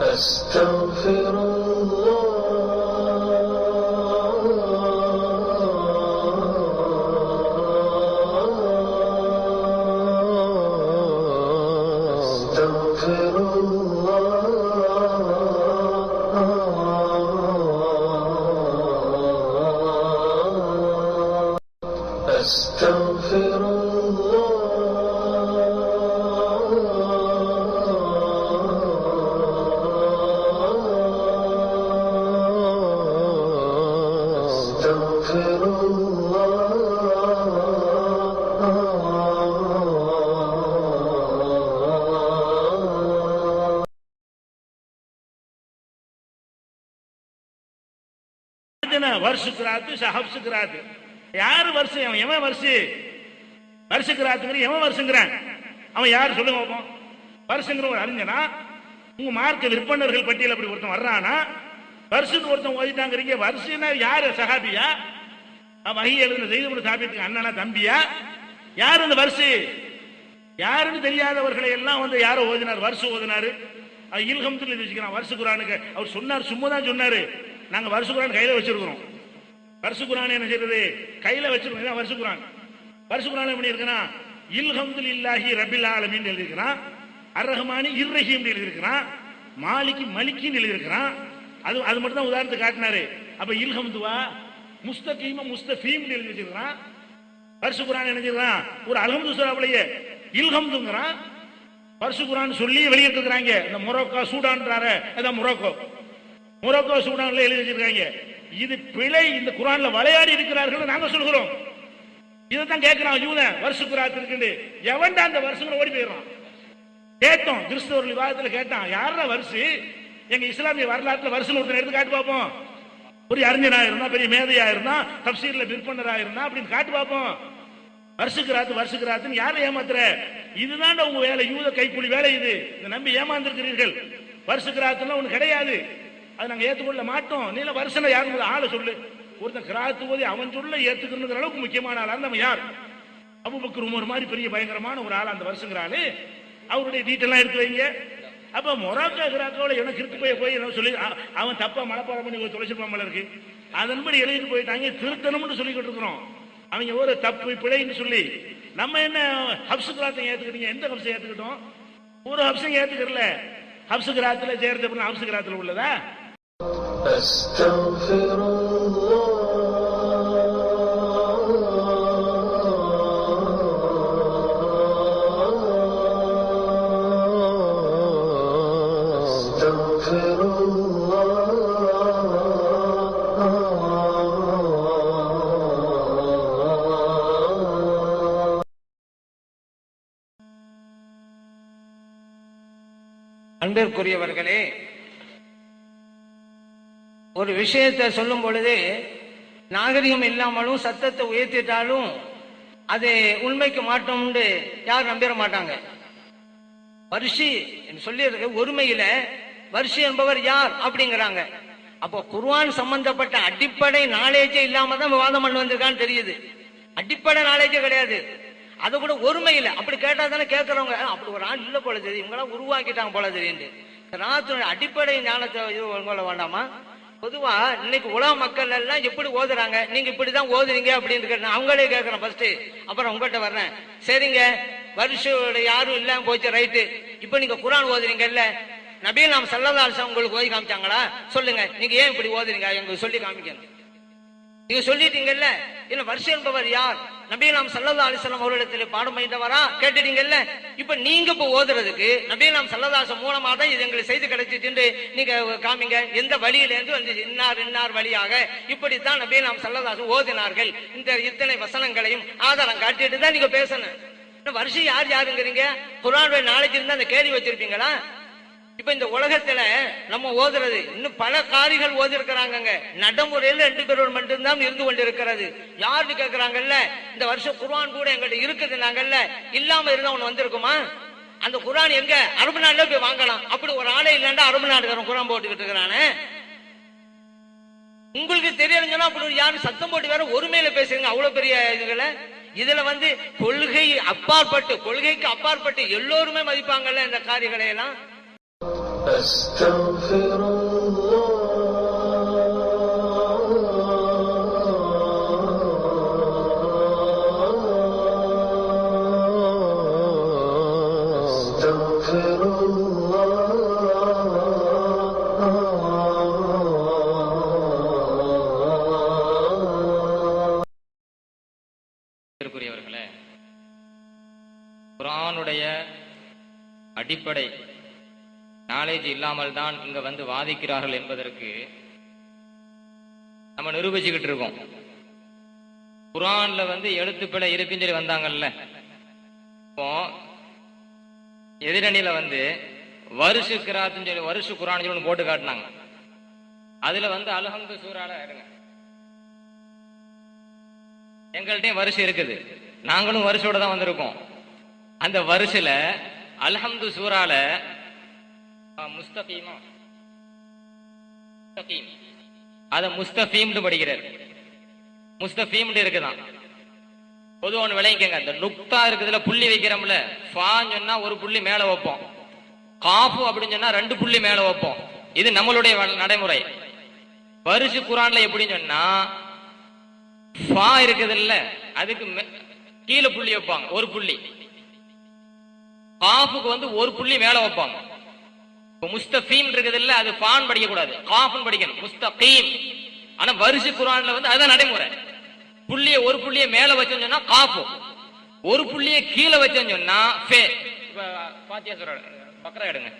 أستغفر الله வருஷுக்கிறாத்து சஹப்சுக்கிறாத்து யாரு வருஷம்? அவன் எவன் வருஷு வருஷுக்கிறாத்துங்கிற எவன் வருஷங்கிறான்? அவன் யார் சொல்லுங்க பார்ப்போம் வருஷங்கிற ஒரு அறிஞனா உங்க மார்க்க விற்பனர்கள் பட்டியல் அப்படி ஒருத்தன் வர்றானா வருஷத்துக்கு ஒருத்தன் ஓதிட்டாங்கிறீங்க வருஷம்னா யாரு? சஹாபியா? வகை எழுந்த செய்து சாப்பிட்டு அண்ணனா தம்பியா? யார் அந்த வருஷு யாருன்னு தெரியாதவர்களை எல்லாம் வந்து யாரோ ஓதினார் வருஷம் ஓதினாரு. அது இல்ஹம்துல் வச்சுக்கிறான் வருஷ குரானுக்கு. அவர் சொன்னார் சும்மா தான் சொன்னாரு. நாங்க வருஷ குரான் கையில வச்சிருக்கிறோம். வருஷ குரான் என்ன செய்யறது கையில வச்சிருக்கோம் இதான் வருஷ குரான். வருஷ குரான் எப்படி இருக்கிறான் இல்ஹம்துல் இல்லாஹி ரபில் ஆலமின்னு எழுதியிருக்கிறான். அர் ரஹ்மானி இர்ரஹீம் எழுதியிருக்கிறான். மாலிக்கு மலிக்கின்னு எழுதியிருக்கிறான். அது அது மட்டும் தான் உதாரணத்துக்கு காட்டினாரு. அப்ப இல்ஹம்துவா முஸ்தகீமா முஸ்தபீம் எழுதி வச்சிருக்கிறான் பரிசு குரான் நினைச்சிருக்கான் ஒரு அல்ஹம்து சூறாவிலேயே இல்ஹம்துங்கிறான். பரிசு குரான் சொல்லி வெளியிட்டு இருக்கிறாங்க இந்த மொரோக்கோ சூடான்றாரு. அதான் மொரோக்கோ. மொரோக்கோ சூடான்ல எழுதி வச்சிருக்காங்க. இது பிழை இந்த குரான்ல விளையாடி இருக்கிறார்கள் நாங்க சொல்கிறோம். இதைத்தான் கேட்கிறான் யூதன் வருஷ குராத் இருக்குது எவன்டா அந்த வருஷங்களை ஓடி போயிடுறான்? கேட்டோம் கிறிஸ்தவர்கள் விவாதத்துல கேட்டான் யாரா வருஷு எங்க இஸ்லாமிய வரலாற்றுல வருஷம் ஒருத்தர் எடுத்து காட்டு பார்ப்போம். ஒரு அறிஞனா இருந்தா பெரிய மேதையா இருந்தா தப்சீர்ல விற்பனரா இருந்தா அப்படின்னு காட்டு பார்ப்போம். வருஷக்கிறாத்து வருஷக்கிறாத்துன்னு யாரை ஏமாத்துற? இதுதான் உங்க வேலை யூத கைக்கூலி வேலை இது. இதை நம்பி ஏமாந்துருக்கிறீர்கள். வருஷக்கிறாத்துலாம் ஒண்ணு கிடையாது. அதை நாங்கள் ஏற்றுக்கொள்ள மாட்டோம். நீல வருஷம் யாரும் ஆளை சொல்லு? ஒருத்தன் கிராத்து போது அவன் சொல்ல ஏற்றுக்கணுங்கிற அளவுக்கு முக்கியமான ஆளா நம்ம யார்? அபுபக்கர் உமர் மாதிரி பெரிய பயங்கரமான ஒரு ஆள் அந்த வருஷங்கிறாரு அவருடைய டீட்டெல்லாம் எடுத்து வைங்க. அப்ப மொராக்கா கிராக்கோட எனக்கு இருக்கு போய் போய் என்ன சொல்லி அவன் தப்பா மனப்பாடம் பண்ணி தொலைச்சிருப்பான் போல இருக்கு. அதன்படி எழுதிட்டு போயிட்டாங்க. திருத்தணும்னு சொல்லிக்கிட்டு இருக்கிறோம். அவங்க ஒரு தப்பு பிழைன்னு சொல்லி. நம்ம என்ன ஹப்சு கிராத்தை ஏத்துக்கிட்டீங்க? எந்த ஹப்ஸை ஏத்துக்கிட்டோம்? ஒரு ஹப்ஸையும் ஏத்துக்கிறல. ஹப்சு கிராத்துல சேர்த்து அப்புறம் ஹப்சு கிராத்துல உள்ளதா? أستغفر الله أستغفر الله அன்பிற்குரியவர்களே ஒரு விஷயத்தை சொல்லும் பொழுது நாகரிகம் இல்லாமலும் சத்தத்தை உயர்த்திட்டாலும் அது உண்மைக்கு மாட்டோம்னு யாரும் நம்பிட மாட்டாங்க. வரிசி சொல்லியிருக்கு ஒருமையில வரிசி என்பவர் யார் அப்படிங்கிறாங்க. அப்போ குர்வான் சம்பந்தப்பட்ட அடிப்படை நாலேஜே இல்லாம தான் விவாதம் பண்ணி வந்திருக்கான்னு தெரியுது. அடிப்படை நாலேஜே கிடையாது. அது கூட ஒருமையில. அப்படி கேட்டா தானே கேட்கறவங்க அப்படி ஒரு ஆள் இல்ல போல தெரியும் இவங்களாம் உருவாக்கிட்டாங்க போல தெரியுது. ராத்திரி அடிப்படை ஞானத்தை இது வேண்டாமா? பொதுவா இன்னைக்கு உலக மக்கள் எல்லாம் எப்படி ஓதுறாங்க. நீங்க இப்படிதான் ஓதுறீங்க அப்படின்னு கேட்டேன். அவங்களே கேட்கறேன் ஃபர்ஸ்ட் அப்புறம் உங்ககிட்ட வர்றேன். சரிங்க. வருஷம் யாரும் இல்லாம போச்சு ரைட்டு இப்ப நீங்க குரான் ஓதுறீங்கல்ல? நபீன் நாம் செல்லதாசம் உங்களுக்கு ஓதி காமிச்சாங்களா? சொல்லுங்க. நீங்க ஏன் இப்படி ஓதுறீங்க? எங்களுக்கு சொல்லி காமிக்கணும். நீங்க சொல்லிட்டீங்கல்ல? இல்ல வருஷம் என்பவர் யார்? நபீலாம் நாம் சல்லல்லா அலிஸ்லாம் அவர்களிடத்தில் பாடம் பயின்றவரா? கேட்டுட்டீங்கல்ல? இப்ப நீங்க இப்ப ஓதுறதுக்கு நபீலாம் சல்லதாசன் சல்லதாசம் மூலமா தான் இது எங்களுக்கு செய்து கிடைச்சிட்டு நீங்க காமிங்க. எந்த வழியில இருந்து வந்து இன்னார் இன்னார் வழியாக இப்படித்தான் நபீலாம் சல்லதாசம் ஓதினார்கள். இந்த இத்தனை வசனங்களையும் ஆதாரம் காட்டிட்டு தான் நீங்க பேசணும். வருஷம் யார் யாருங்கிறீங்க? குரானுடைய நாளைக்கு இருந்து அந்த கேள்வி வச்சிருப்பீங்களா? இப்ப இந்த உலகத்துல நம்ம ஓதுறது. இன்னும் பல காரிகள் ஓதி இருக்கிறாங்க நடைமுறையில் ரெண்டு பேரோடு மட்டும்தான் இருந்து கொண்டிருக்கிறது. யாருன்னு கேக்குறாங்கல்ல? இந்த வருஷம் குர்ஆன் கூட எங்கிட்ட இருக்குது நாங்கல்ல இல்லாம இருந்தா ஒண்ணு வந்திருக்குமா? அந்த குரான் எங்க? அரபு நாடுல போய் வாங்கலாம். அப்படி ஒரு ஆளே இல்லைன்னா அரபு நாடுக்காரன் குரான் போட்டுக்கிட்டு இருக்கிறானே. உங்களுக்கு தெரியலங்கன்னா அப்படி யாரும் சத்தம் போட்டு வேற ஒருமையில பேசுறீங்க அவ்வளவு பெரிய இதுகளை. இதுல வந்து கொள்கை அப்பாற்பட்டு கொள்கைக்கு அப்பாற்பட்டு எல்லோருமே மதிப்பாங்கல்ல இந்த காரியங்களை எல்லாம்? أستغفر الله أستغفر الله அன்பிற்குரியவர்களே குரானுடைய அடிப்படை நாலேஜ் இல்லாமல் தான் இங்க வந்து வாதிக்கிறார்கள் என்பதற்கு நம்ம நிரூபிச்சுக்கிட்டு இருக்கோம். குரான்ல வந்து எழுத்துப்பிழை இருக்குன்னு சொல்லி வந்தாங்கல்ல. இப்போ எதிரணியில வந்து வருஷ கிராத்துன்னு சொல்லி வருஷ குரான் சொல்லி போட்டு காட்டினாங்க. அதுல வந்து அல்ஹம்து சூறால இருங்க எங்கள்கிட்டயும் வருஷம் இருக்குது. நாங்களும் வருஷோட தான் வந்திருக்கோம். அந்த வருஷல அல்ஹம்து சூறால முஸ்தபீமா முஸ்தபீம் அதை அத முஸ்தபீம்னு படிக்கிறார். முஸ்தபீம்னு இருக்குதான். பொதுவா ஒன்று விளைவிக்கங்க இந்த நுக்தா இருக்குதுல புள்ளி வைக்கிறோம்ல ஃபான்னு சொன்னா ஒரு புள்ளி மேல வைப்போம். காஃபு அப்படின்னு சொன்னா ரெண்டு புள்ளி மேல வைப்போம். இது நம்மளுடைய நடைமுறை. வருஷ குரான்ல எப்படின்னு சொன்னா ஃபா இருக்குது இல்ல அதுக்கு மே- கீழே புள்ளி வைப்பாங்க ஒரு புள்ளி. காஃபுக்கு வந்து ஒரு புள்ளி மேல வைப்பாங்க. முஸ்தபீம் இருக்குது இல்ல அது பான் படிக்க கூடாது காஃபன் படிக்கணும். முஸ்தகீம் ஆனா வருஷ குரான்ல வந்து அதுதான் நடைமுறை. புள்ளிய ஒரு புள்ளிய மேல வச்சோம்னு சொன்னா காஃபு. ஒரு புள்ளிய கீழே வச்சோம்னு சொன்னா ஃபே. பாத்தியா சொல்ற பக்கரா எடுங்க.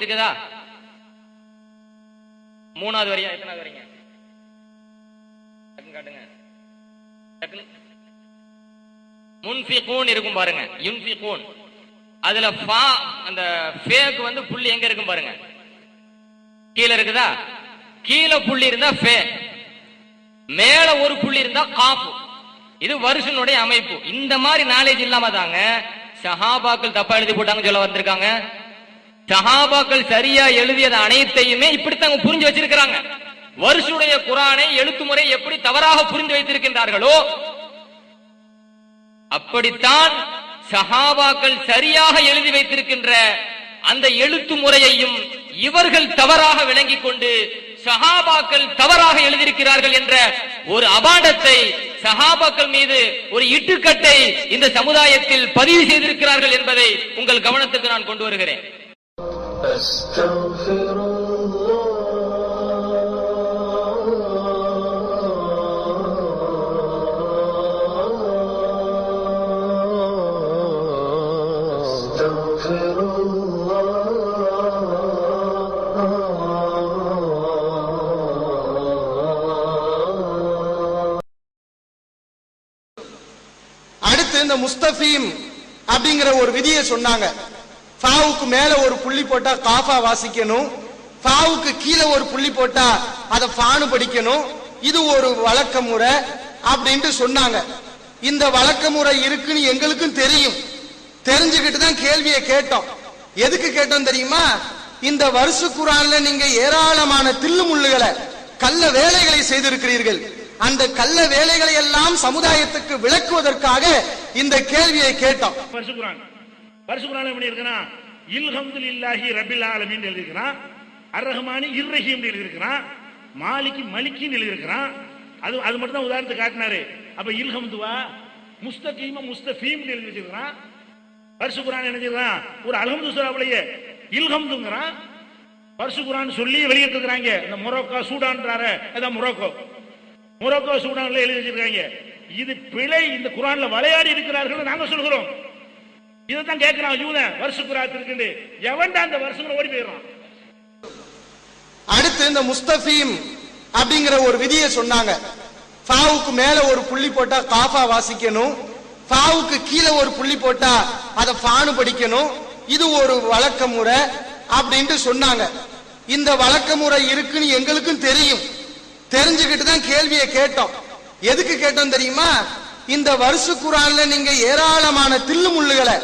இருக்குதா? மூணாவது வரியா? எத்தனாவது வரீங்க? காட்டுங்க. இருக்கும் பாருங்க. யுன்ஃபிகூன். அதுல ஃபா அந்த ஃபேக்கு வந்து புள்ளி எங்க இருக்கும் பாருங்க. கீழ இருக்குதா? கீழ புள்ளி இருந்தா ஃபே. மேல ஒரு புள்ளி இருந்தா காப்பு இது வருஷனுடைய அமைப்பு. இந்த மாதிரி நாலேஜ் இல்லாம தாங்க சஹாபாக்கள் தப்பா எழுதி போட்டாங்கன்னு சொல்ல வந்திருக்காங்க. சஹாபாக்கள் சரியா எழுதியது அனைத்தையுமே இப்படித்தாங்க புரிஞ்சு வச்சிருக்கிறாங்க. வருஷுடைய குரானை எழுத்து முறை எப்படி தவறாக புரிந்து வைத்திருக்கின்றார்களோ அப்படித்தான் சஹாபாக்கள் சரியாக எழுதி வைத்திருக்கின்ற அந்த எழுத்து முறையையும் இவர்கள் தவறாக விளங்கிக் கொண்டு சஹாபாக்கள் தவறாக எழுதியிருக்கிறார்கள் என்ற ஒரு அபாண்டத்தை சஹாபாக்கள் மீது ஒரு இட்டுக்கட்டை இந்த சமுதாயத்தில் பதிவு செய்திருக்கிறார்கள் என்பதை உங்கள் கவனத்துக்கு நான் கொண்டு வருகிறேன். அடுத்து இந்த முஸ்தபீம் அப்படிங்கிற ஒரு விதியை சொன்னாங்க. ஃபாவுக்கு மேல ஒரு புள்ளி போட்டா காஃபா வாசிக்கணும். ஃபாவுக்கு கீழே ஒரு புள்ளி போட்டா அதை ஃபானு படிக்கணும். இது ஒரு வழக்க முறை அப்படின்ட்டு சொன்னாங்க. இந்த வழக்க முறை இருக்குன்னு எங்களுக்கும் தெரியும். தெரிஞ்சுக்கிட்டு தான் கேள்வியை கேட்டோம். எதுக்கு கேட்டோம் தெரியுமா? இந்த வருஷ குரான்ல நீங்க ஏராளமான தில்லு முள்ளுகளை கள்ள வேலைகளை செய்திருக்கிறீர்கள். அந்த கள்ள வேலைகளை எல்லாம் சமுதாயத்துக்கு விளக்குவதற்காக இந்த கேள்வியை கேட்டோம். வருஷ குரான். வருஷ குரான் எப்படி இருக்கிறான் இல்ஹம்துல் இல்லாஹி ரபில் ஆலமின் எழுதியிருக்கிறான். அர் ரஹ்மானி இர்ரஹீம் எழுதியிருக்கிறான். மாலிகி மலிக்கின்னு எழுதியிருக்கிறான். அது அது மட்டும் தான் உதாரணத்துக்கு காட்டினாரு. அப்ப இல்ஹம்துவா முஸ்தகீம முஸ்தபீம் எழுதி வச்சிருக்கிறான். பரிசு குரான் எழுதிருக்கிறான். ஒரு அல்ஹம்து சுறாவிலேயே இல்ஹம்துங்கிறான். வருஷ குரான் சொல்லி வெளியிட்டிருக்கிறாங்க இந்த மொரோக்கோ சூடான்றாரு. அதான் மொரோக்கோ. மொரோக்கோ சூடான்ல எழுதி வச்சிருக்காங்க. இது பிழை இந்த குரான்ல விளையாடி இருக்கிறார்கள் நாங்க சொல்கிறோம். இதைத்தான் கேட்கிறான் யூதன். வருஷ குராத்து இருக்குன்னு எவன்டா அந்த வருஷம் ஓடி போயிடுறான்? அடுத்து இந்த முஸ்தபீம் அப்படிங்கிற ஒரு விதியை சொன்னாங்க. ஃபாவுக்கு மேல ஒரு புள்ளி போட்டா காஃபா வாசிக்கணும். பாவுக்கு கீழே ஒரு புள்ளி போட்டா அதை ஃபானு படிக்கணும். இது ஒரு வழக்க முறை அப்படின்ட்டு சொன்னாங்க. இந்த வழக்க முறை இருக்குன்னு எங்களுக்கும் தெரியும். தெரிஞ்சுக்கிட்டு தான் கேள்வியை கேட்டோம். எதுக்கு கேட்டோம் தெரியுமா? இந்த வருஷ குரான்ல நீங்க ஏராளமான தில்லு முள்ளுகளை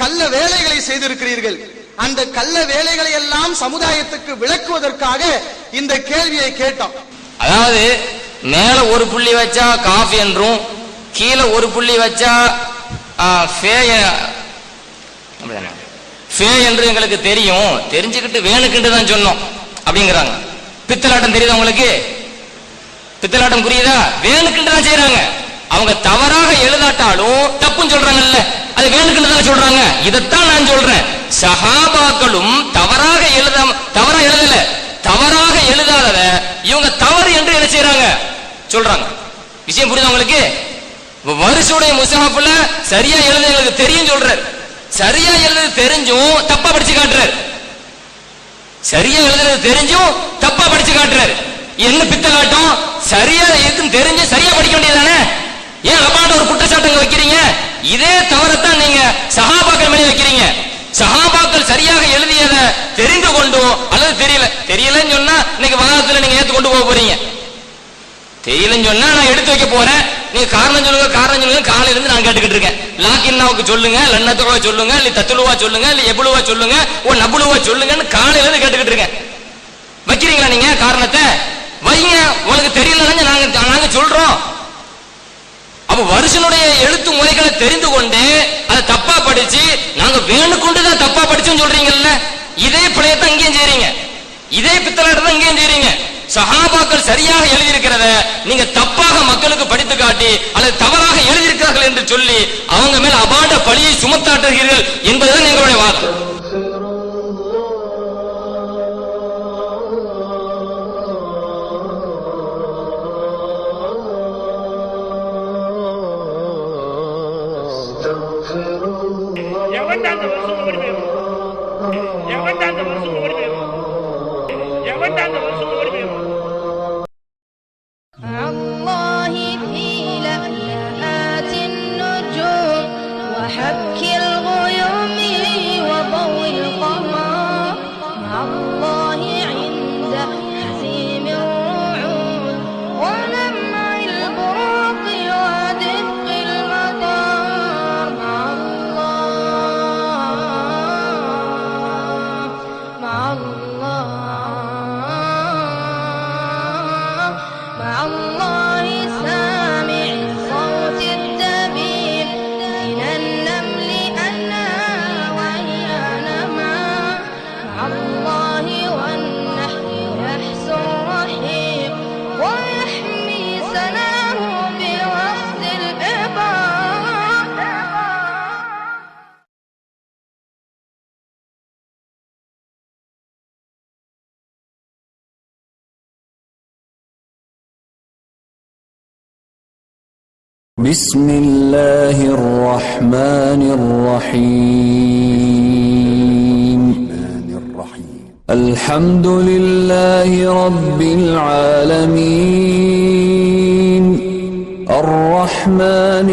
கள்ள வேலைகளை செய்திருக்கிறீர்கள். அந்த கள்ள வேலைகளை எல்லாம் சமுதாயத்துக்கு விளக்குவதற்காக இந்த கேள்வியை கேட்டோம். அதாவது மேல ஒரு புள்ளி வச்சா காஃபி என்றும் கீழே ஒரு புள்ளி வச்சா ஃபே என்று எங்களுக்கு தெரியும். தெரிஞ்சுக்கிட்டு வேணுக்கிட்டு தான் சொன்னோம் அப்படிங்கிறாங்க. பித்தலாட்டம் தெரியுதா உங்களுக்கு? பித்தலாட்டம் புரியுதா? வேணுக்கிட்டு தான் செய்யறாங்க அவங்க தவறாக எழுதாட்டாலும் தப்புன்னு சொல்றாங்கல்ல. அது வேணுக்குன்னு தான் சொல்றாங்க. இதைத்தான் நான் சொல்றேன். சஹாபாக்களும் தவறாக எழுத தவறா எழுதல. தவறாக எழுதாதத இவங்க தவறு என்று என்ன செய்யறாங்க சொல்றாங்க. விஷயம் புரியுதா உங்களுக்கு? வருஷோடைய முசாஃபுல சரியா எழுத எங்களுக்கு தெரியும் சொல்றாரு. சரியா எழுத தெரிஞ்சும் தப்பா படிச்சு காட்டுறாரு. சரியா எழுதுறது தெரிஞ்சும் தப்பா படிச்சு காட்டுறாரு. என்ன பித்தலாட்டம் சரியா எதுன்னு தெரிஞ்சு சரியா படிக்க வேண்டியதானே ஏன் அப்பாட்ட ஒரு குற்றச்சாட்டுங்க வைக்கிறீங்க? இதே தவறத்தான் நீங்க சகாபாக்கள் மேலே வைக்கிறீங்க. சகாபாக்கள் சரியாக எழுதியதை தெரிந்து கொண்டோ அல்லது தெரியல? தெரியலன்னு சொன்னா இன்னைக்கு வாதத்துல நீங்க ஏத்து கொண்டு போக போறீங்க. தெரியலன்னு சொன்னா நான் எடுத்து வைக்க போறேன். நீங்க காரணம் சொல்லுங்க காரணம் சொல்லுங்க காலையில இருந்து நான் கேட்டுக்கிட்டு இருக்கேன். லாக்கின்னாவுக்கு சொல்லுங்க லன்னத்துவா சொல்லுங்க இல்ல தத்துலுவா சொல்லுங்க இல்ல எவ்வளவா சொல்லுங்க ஓ நபுலுவா சொல்லுங்கன்னு காலையில இருந்து கேட்டுக்கிட்டு இருக்கேன். வைக்கிறீங்களா நீங்க காரணத்தை? வைங்க உங்களுக்கு தெரியலன்னு நாங்க நாங்க சொல்றோம். அப்ப வருஷனுடைய எழுத்து முறைகளை தெரிந்து கொண்டு அதை தப்பா படிச்சு நாங்க வேணுக்கொண்டு தான் தப்பா படிச்சோம்னு சொல்றீங்கல்ல? இதே பிள்ளையத்தான் இங்கேயும் செய்றீங்க. இதே பித்தலாட்டம் தான் இங்கேயும் செய்றீங்க. சஹாபாக்கள் சரியாக எழுதியிருக்கிறத நீங்க தப்பாக மக்களுக்கு படித்து காட்டி அல்லது தவறாக எழுதியிருக்கிறார்கள் என்று சொல்லி அவங்க மேல அபாண்ட பழியை சுமத்தாட்டுகிறீர்கள் என்பதுதான் எங்களுடைய بسم الله الرحمن الرحيم. الحمد لله رب العالمين. الرحمن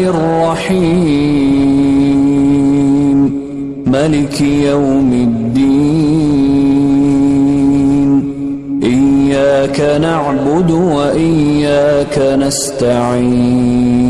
الرحيم. ملك يوم الدين. إياك نعبد وإياك نستعين.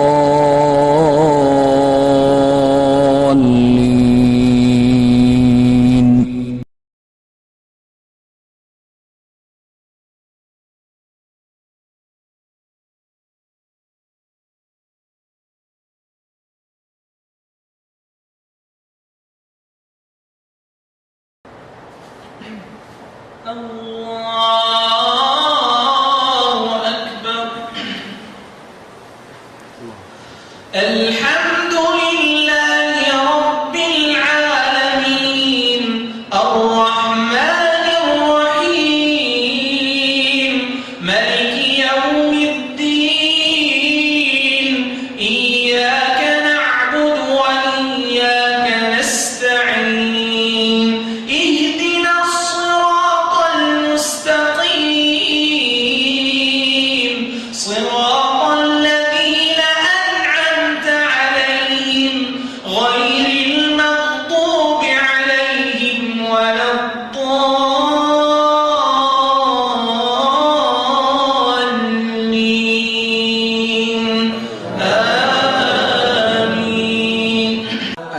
الله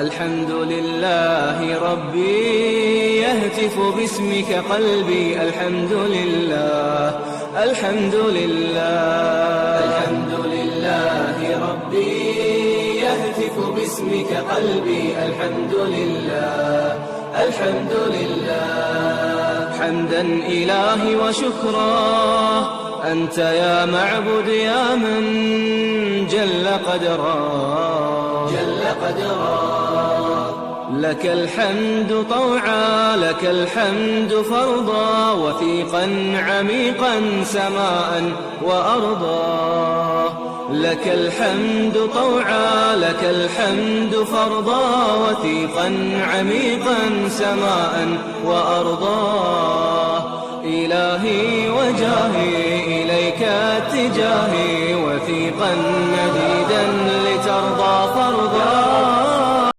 الحمد لله ربي يهتف باسمك قلبي. الحمد لله الحمد لله. الحمد لله ربي يهتف باسمك قلبي. الحمد لله الحمد لله. حمدا إلهي وشكرا. أنت يا معبد يا من جل قدرا. جل قدرا. لك الحمد طوعا لك الحمد فرضا وثيقا عميقا سماء وأرضا. لك الحمد طوعا لك الحمد فرضا وثيقا عميقا سماء وأرضا. إلهي وجاهي إليك اتجاهي وثيقا نديدا